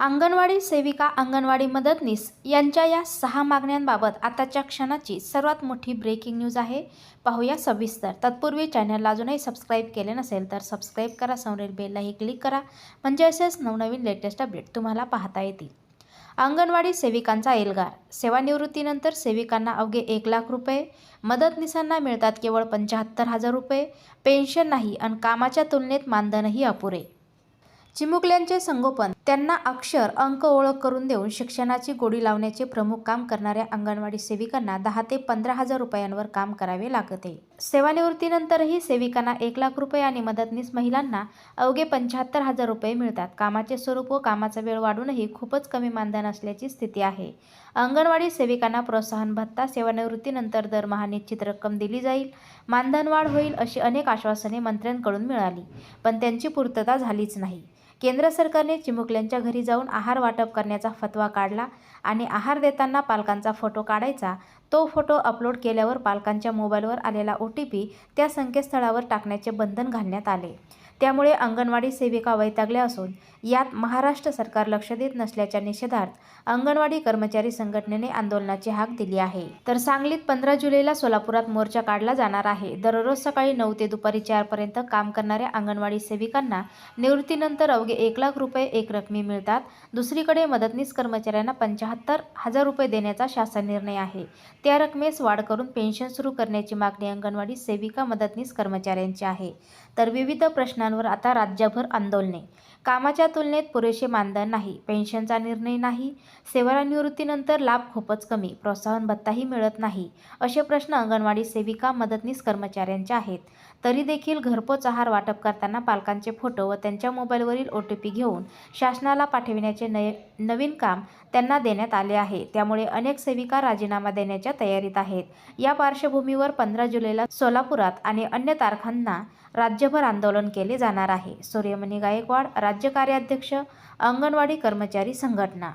अंगणवाडी सेविका अंगणवाडी मदतनीस यांच्या या सहा मागण्यांबाबत आताच्या क्षणाची सर्वात मोठी ब्रेकिंग न्यूज आहे. पाहूया सविस्तर. तत्पूर्वी चॅनलला अजूनही सबस्क्राईब केले नसेल तर सबस्क्राईब करा समोरील बेललाही क्लिक करा. म्हणजे असेच नवनवीन लेटेस्ट अपडेट तुम्हाला पाहता येतील. अंगणवाडी सेविकांचा एल्गार. सेवानिवृत्तीनंतर सेविकांना अवघे एक लाख रुपये मदतनीसांना मिळतात केवळ पंच्याहत्तर हजार रुपये पेन्शन नाही आणि कामाच्या तुलनेत मानधनही अपुरे. चिमुकल्यांचे संगोपन त्यांना अक्षर अंक ओळख करून देऊन शिक्षणाची गोडी लावण्याचे प्रमुख काम करणाऱ्या अंगणवाडी सेविकांना दहा ते पंधरा हजार रुपयांवर काम करावे लागते. सेवानिवृत्तीनंतरही सेविकांना एक लाख रुपये आणि मदतनीस महिलांना अवघे पंच्याहत्तर हजार रुपये मिळतात. कामाचे स्वरूप व कामाचा वेळ वाढूनही खूपच कमी मानधन असल्याची स्थिती आहे. अंगणवाडी सेविकांना प्रोत्साहन भत्ता सेवानिवृत्तीनंतर दरमहा निश्चित रक्कम दिली जाईल. मानधन वाढ होईल अशी अनेक आश्वासने मंत्र्यांकडून मिळाली पण त्यांची पूर्तता झालीच नाही. केंद्र सरकारने चिमुकल्यांच्या घरी जाऊन आहार वाटप करण्याचा फतवा काढला आणि आहार देताना पालकांचा फोटो काढायचा. तो फोटो अपलोड केल्यावर पालकांच्या मोबाईलवर आलेला ओ टी पी त्या संकेतस्थळावर टाकण्याचे बंधन घालण्यात आले. त्यामुळे अंगणवाडी सेविका वैतागल्या असून यात महाराष्ट्र सरकार लक्ष देत नसल्याच्या निषेधार्थ अंगणवाडी कर्मचारी संघटनेने आंदोलनाची हाक दिली आहे. तर सांगलीत पंधरा जुलैला सोलापुरात मोर्चा काढला जाणार आहे. दररोज सकाळी नऊ ते दुपारी चारपर्यंत काम करणाऱ्या अंगणवाडी सेविकांना निवृत्तीनंतर अवघे एक लाख रुपये एक रकमी मिळतात. दुसरीकडे मदतनीस कर्मचाऱ्यांना पंच्याहत्तर हजार रुपये देण्याचा शासन निर्णय आहे. त्या रकमेस वाढ करून पेन्शन सुरू करण्याची मागणी अंगणवाडी सेविका मदतनीस कर्मचाऱ्यांची आहे. तर विविध प्रश्न प्रश्नांवर आता राज्यभर आंदोलने. कामाच्या तुलनेत पुरेसे मानधन नाही पेन्शनचा निर्णय नाही सेवानिवृत्तीनंतर लाभ खूपच कमी प्रोत्साहन भत्ताही मिळत नाही असे प्रश्न अंगणवाडी सेविका मदतनीस कर्मचाऱ्यांचे आहेत. तरी देखील घरपोच आहार वाटप करताना पालकांचे फोटो व त्यांच्या मोबाईलवरील ओ टी पी घेऊन शासनाला पाठविण्याचे नय नवीन काम त्यांना देण्यात आले आहे. त्यामुळे अनेक सेविका राजीनामा देण्याच्या तयारीत आहेत. या पार्श्वभूमीवर पंधरा जुलैला सोलापुरात आणि अन्य तारखांना राज्यभर आंदोलन केले जाणार आहे. सूर्यमणी गायकवाड राज्य कार्याध्यक्ष अंगणवाडी कर्मचारी संघटना